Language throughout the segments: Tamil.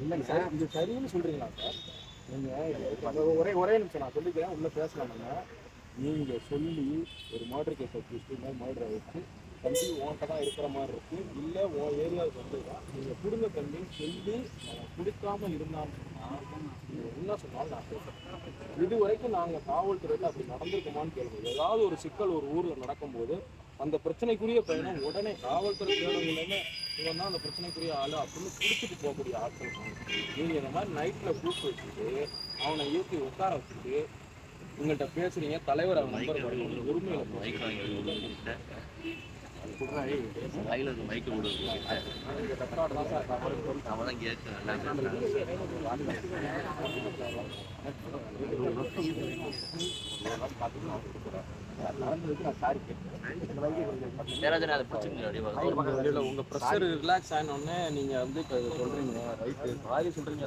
இல்லைங்க சார் இது சரின்னு சொல்கிறீங்களா சார்? நீங்கள் ஒரே ஒரே நிமிஷம் நான் சொல்லிக்கிறேன் உள்ள பேசலாம் நம்ம நீங்கள் சொல்லி ஒரு மர்டர் கேஸ் வச்சு மர்டரை வச்சு தம்பி உன்கிட்ட தான் இருக்கிற மாதிரி இருக்கு. இல்லை உன் ஏரியாவுக்கு வந்துதான் நீங்கள் குடும்ப தம்பி சொல்லி அவன் கொடுக்காம இருந்தான்னா நீங்கள் என்ன சொன்னாலும் நான் பேசுகிறேன் இது வரைக்கும் காவல்துறையில் அப்படி நடந்திருக்குமான்னு கேள்வி ஏதாவது ஒரு சிக்கல் ஒரு ஊரில் நடக்கும்போது அந்த பிரச்சனைக்குரிய பயணம் உடனே காவல்துறை தேடவில்லைன்னு இவன் தான் அந்த பிரச்சனைக்குரிய ஆளு அப்படின்னு பிடிச்சிட்டு போகக்கூடிய ஆட்கள் நீங்க இந்த மாதிரி நைட்ல கூப்பிட்டு வச்சுட்டு அவனை ஏற்றி உட்கார வச்சுட்டு உங்கள்கிட்ட பேசுறீங்க தலைவர் அவன் நம்பர் உரிமையில கையில் இருக்க மைக்கு அவன் கேட்க நடந்ததுக்கு நான் சாரி கேட்கிறேன் உங்க ப்ரெஷர் ரிலாக்ஸ் ஆன உடனே நீங்க வந்து சொல்றீங்க. சாரி சொல்றீங்க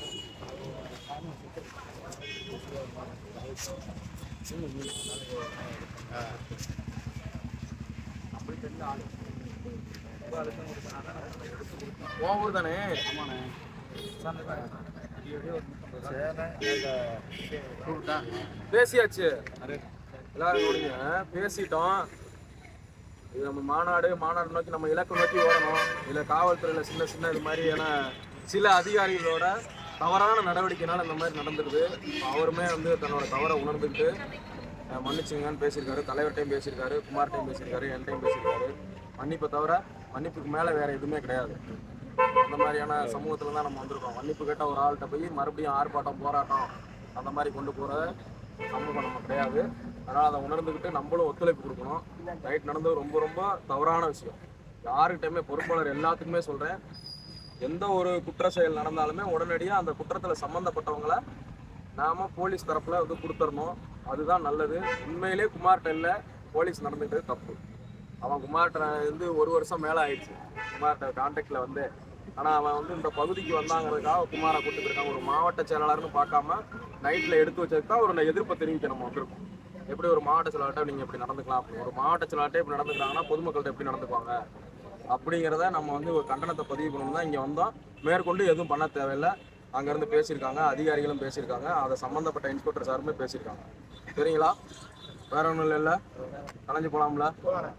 சரி. எங்க உன் ஊர் தானே பேசியாச்சு. எல்லாரும் கவனிங்க பேசிட்டோம். இது நம்ம மாநாடு மாநாடு நோக்கி நம்ம இலக்கு நோக்கி ஓடணும். இதில் காவல்துறையில் சின்ன சின்ன இது மாதிரியான சில அதிகாரிகளோட தவறான நடவடிக்கைனால இந்த மாதிரி நடந்துருது. அவருமே வந்து தன்னோட தவறை உணர்ந்துக்கிட்டு மன்னிச்சுங்கன்னு பேசியிருக்காரு. தலைவர்கிட்டையும் பேசியிருக்காரு குமார்ட்டையும் பேசியிருக்காரு என்கிட்டையும் பேசியிருக்காரு. மன்னிப்பை தவிர மன்னிப்புக்கு மேலே வேற எதுவுமே கிடையாது. அந்த மாதிரியான சமூகத்தில் தான் நம்ம வந்திருக்கோம். மன்னிப்பு கேட்ட ஒரு ஆள்கிட்ட போய் மறுபடியும் ஆர்ப்பாட்டம் போராட்டம் அந்த மாதிரி கொண்டு போகிற சமூகம் நம்ம கிடையாது. அதனால் அதை உணர்ந்துக்கிட்டு நம்மளும் ஒத்துழைப்பு கொடுக்கணும். ரைட் நடந்தது ரொம்ப ரொம்ப தவறான விஷயம். யாருக்கிட்டையுமே பொறுப்பாளர் எல்லாத்துக்குமே சொல்கிறேன் எந்த ஒரு குற்ற செயல் நடந்தாலுமே உடனடியாக அந்த குற்றத்தில் சம்மந்தப்பட்டவங்கள நாம் போலீஸ் தரப்பில் வந்து கொடுத்துடணும் அதுதான் நல்லது. உண்மையிலே குமார்கிட்ட இல்லை போலீஸ் நடந்துக்கிட்டது தப்பு. அவன் குமார்கிட்ட வந்து ஒரு வருஷம் மேலே ஆயிடுச்சு. குமார்கிட்ட கான்டாக்டில் வந்து. ஆனால் அவன் வந்து இந்த பகுதிக்கு வந்தாங்கிறதுக்காக குமாரை கூட்டு ஒரு மாவட்ட செயலாளர்னு பார்க்காம நைட்டில் எடுத்து வச்சதுக்கு தான் ஒரு எதிர்ப்பை தெரிவிக்க நம்ம வந்திருக்கோம். எப்படி ஒரு மாவட்ட செயலாளர்கிட்ட நீங்கள் இப்படி நடந்துக்கலாம்? அப்படின்னு ஒரு மாவட்ட செயலாளர்கிட்ட இப்படி நடந்துக்கிறாங்கன்னா பொதுமக்கள்கிட்ட எப்படி நடந்துக்குவாங்க? அப்படிங்கிறத நம்ம வந்து ஒரு கண்டனத்தை பதிவு பண்ணணும் தான் இங்கே வந்தோம். மேற்கொண்டு எதுவும் பண்ண தேவையில்லை. அங்கேருந்து பேசியிருக்காங்க அதிகாரிகளும் பேசியிருக்காங்க. அதை சம்மந்தப்பட்ட இன்ஸ்பெக்டர் சாருமே பேசியிருக்காங்க. சரிங்களா? வேற ஒன்றும் இல்லைல்ல? கலைஞ்சு போகலாம்ல போலாம்.